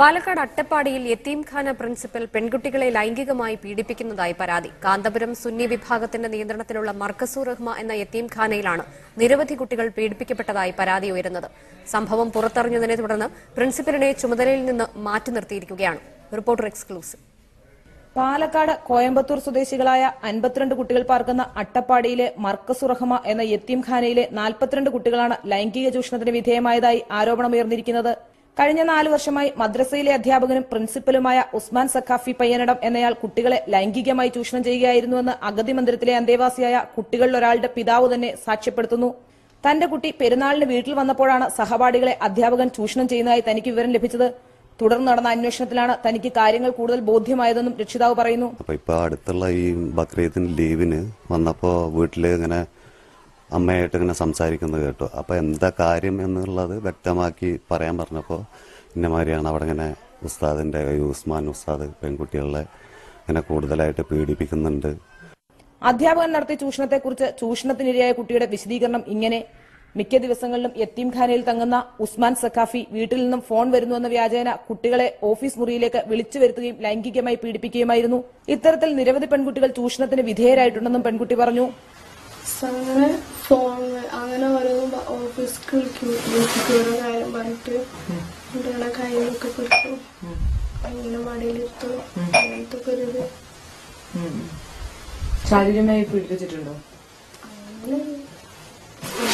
പാലക്കാട് അട്ടപ്പാടിയിൽ യത്തീംഖാന പ്രിൻസിപ്പൽ പെൺകുട്ടികളെ ലൈംഗികമായി പീഡിപ്പിക്കുന്നതായി പരാതി. കാന്തപുരം സുന്നി വിഭാഗത്തിന്റെ നിയന്ത്രണത്തിലുള്ള മർക്കസൂർ റഹ്മ എന്ന യത്തീംഖാനയിലാണ് നിരവധി കുട്ടികൾ പീഡിപ്പിക്കപ്പെട്ടതായി പരാതി ഉയരുന്നത്. സംഭവം പുറത്തറിഞ്ഞതിനെ തുടർന്ന് പ്രിൻസിപ്പലിനെ ചുമതലയിൽ നിന്ന് മാറ്റി നിർത്തിയിരിക്കുകയാണ്. Reporter exclusive. പാലക്കാട് കോയമ്പത്തൂർ സ്വദേശികളായ അൻപത്തിരണ്ട് കുട്ടികൾ പാർക്കുന്ന അട്ടപ്പാടിയിലെ മർക്കസുറഹമ എന്ന യത്തീംഖാനയിലെ നാൽപ്പത്തിരണ്ട് കുട്ടികളാണ് ലൈംഗിക ചൂഷണത്തിന് വിധേയമായതായി ആരോപണമുയർന്നിരിക്കുന്നത്. കഴിഞ്ഞ നാല് വർഷമായി മദ്രസയിലെ അധ്യാപകനും പ്രിൻസിപ്പലുമായ ഉസ്മാൻ സഖാഫി പയ്യനടം എന്നയാൾ കുട്ടികളെ ലൈംഗികമായി ചൂഷണം ചെയ്യുകയായിരുന്നുവെന്ന് അഗതി മന്ദിരത്തിലെ അന്തേവാസിയായ കുട്ടികളിലൊരാളുടെ പിതാവ് തന്നെ സാക്ഷ്യപ്പെടുത്തുന്നു. തന്റെ കുട്ടി പെരുന്നാളിന് വീട്ടിൽ വന്നപ്പോഴാണ് സഹപാഠികളെ അധ്യാപകൻ ചൂഷണം ചെയ്യുന്നതായി തനിക്ക് വിവരം ലഭിച്ചത്. തുടർന്ന് നടന്ന അന്വേഷണത്തിലാണ് തനിക്ക് കാര്യങ്ങൾ കൂടുതൽ ബോധ്യമായതെന്നും രക്ഷിതാവ് പറയുന്നു. അടുത്തുള്ള ഈ ബക്രീദിന് ലീവിന് വന്നപ്പോ വീട്ടിൽ ഇങ്ങനെ അമ്മയായിട്ട് ഇങ്ങനെ സംസാരിക്കുന്നത് കേട്ടു. അപ്പൊ എന്താ കാര്യം എന്നുള്ളത് വ്യക്തമാക്കി പറയാൻ പറഞ്ഞപ്പോ ഇന്നമാതിരിയാണ് അവിടെ ഇങ്ങനെ ഉസ്താദിന്റെ ഉസ്മാൻ ഉസ്താദ് പെൺകുട്ടികളെ ഇങ്ങനെ കൂടുതലായിട്ട് പീഡിപ്പിക്കുന്നുണ്ട്. അധ്യാപകൻ നടത്തിയ ചൂഷണത്തെക്കുറിച്ച് ചൂഷണത്തിനിരയായ കുട്ടിയുടെ വിശദീകരണം ഇങ്ങനെ. മിക്ക ദിവസങ്ങളിലും യത്തീംഖാനയിൽ തങ്ങുന്ന ഉസ്മാൻ സഖാഫി വീട്ടിൽ നിന്നും ഫോൺ വരുന്നുവെന്ന വ്യാജേന കുട്ടികളെ ഓഫീസ് മുറിയിലേക്ക് വിളിച്ചു വരുത്തുകയും ലൈംഗികമായി പീഡിപ്പിക്കുകയുമായിരുന്നു. ഇത്തരത്തിൽ നിരവധി പെൺകുട്ടികൾ ചൂഷണത്തിന് വിധേയരായിട്ടുണ്ടെന്നും പെൺകുട്ടി പറഞ്ഞു. അങ്ങനെ ഫോൺ അങ്ങനെ ഓരോ ഓഫീസ് വിളിക്കും. വിളിക്കും ഓരോ കാര്യം പറഞ്ഞിട്ട് കുട്ടികളുടെ കയ്യിലൊക്കെ പെട്ടു അങ്ങനെ മടിയിലിരുത്തു. അങ്ങനത്തെ ഒക്കെ ഒരു ശാരീരികമായി പീഡിപ്പിച്ചിട്ടുണ്ടോ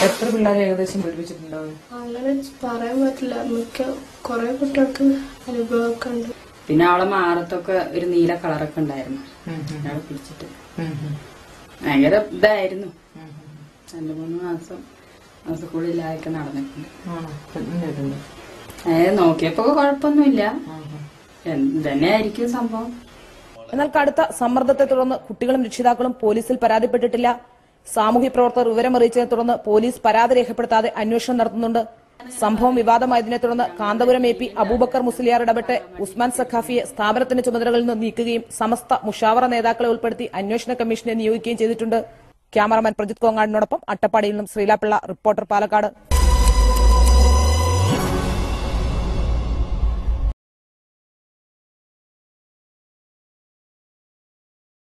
എത്ര പിള്ളേരെ ഏകദേശം പീഡിപ്പിച്ചിട്ടുണ്ടാവും അങ്ങനെ പറയാൻ പറ്റില്ല. മിക്ക കുറെ കുട്ടികൾക്ക് അനുഭവമൊക്കെ ഉണ്ട്. പിന്നെ അവളെ മാറത്തൊക്കെ ഒരു നീല കളറൊക്കെ ഉണ്ടായിരുന്നു. പിടിച്ചിട്ട്. ഭയങ്കര ഇതായിരുന്നു. രണ്ടു മൂന്ന് മാസം സ്കൂളിലായൊക്കെ നടന്നിട്ടുണ്ട്. ഏ നോക്കിയപ്പോ കുഴപ്പമൊന്നുമില്ല തന്നെ ആയിരിക്കും സംഭവം? എന്നാൽ കടുത്ത സമ്മർദ്ദത്തെ തുടർന്ന് കുട്ടികളും രക്ഷിതാക്കളും പോലീസിൽ പരാതിപ്പെട്ടിട്ടില്ല. സാമൂഹ്യ പ്രവർത്തകർ വിവരമറിയിച്ചതിനെ തുടർന്ന് പോലീസ് പരാതി രേഖപ്പെടുത്താതെ അന്വേഷണം നടത്തുന്നുണ്ട് സംഭവം വിവാദമായതിനെ തുടർന്ന് കാന്തപുരം എ പി അബൂബക്കർ മുസ്ലിയാർ ഇടപെട്ട് ഉസ്മാൻ സഖാഫിയെ സ്ഥാപനത്തിന്റെ ചുമതലകളിൽ നിന്ന് നീക്കുകയും സമസ്ത മുഷാവറ നേതാക്കളെ ഉൾപ്പെടുത്തി അന്വേഷണ കമ്മീഷനെ നിയോഗിക്കുകയും ചെയ്തിട്ടുണ്ട്. ക്യാമറമാൻ പ്രജിത് കോങ്ങാടിനോടൊപ്പം അട്ടപ്പാടിയിൽ നിന്നും ശ്രീലാപിള്ള റിപ്പോർട്ടർ പാലക്കാട്.